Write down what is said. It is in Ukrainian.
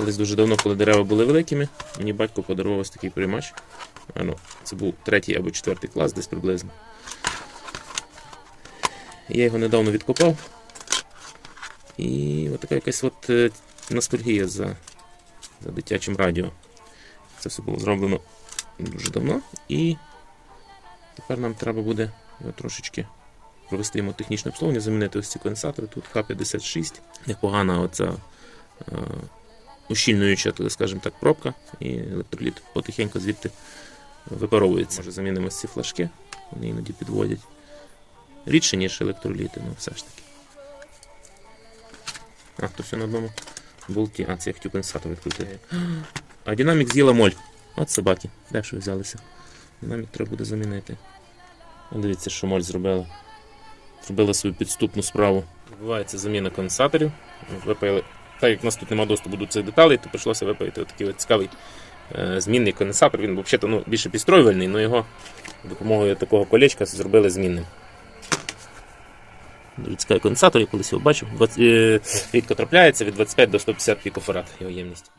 Колись дуже давно, коли дерева були великими, мені батько подарував ось такий приймач. Ну, це був третій або четвертий клас, десь приблизно. Я його недавно відкопав. І от така якась от е, ностальгія за, за дитячим радіо. Це все було зроблено дуже давно. І тепер нам треба буде його трошечки провести йому технічне обслуговування, замінити ось ці конденсатори. Тут Х56. Непогана оця е, ущільнююча, скажімо так, пробка, і електроліт потихеньку звідти випаровується. Може замінимо ці флажки, вони іноді підводять. Рідше, ніж електроліти, ну все ж таки. А, то все на одному болті. А, це я хотів конденсатор відкрутити. А динамік з'їла моль. От собаки. Де ви взялися? Динамік треба буде замінити. Дивіться, що моль зробила. Зробила свою підступну справу. Відбувається заміна конденсаторів. Випаяли. Так як в нас тут немає доступу до цих деталей, то прийшлося випаяти такий от цікавий е, змінний конденсатор. Він взагалі ну, більше підстроювальний, але його допомогою такого колечка зробили змінним. Дуже цікавий конденсатор, я колись його бачив. Е, Рідко трапляється від 25 до 150 пікофарад його ємність.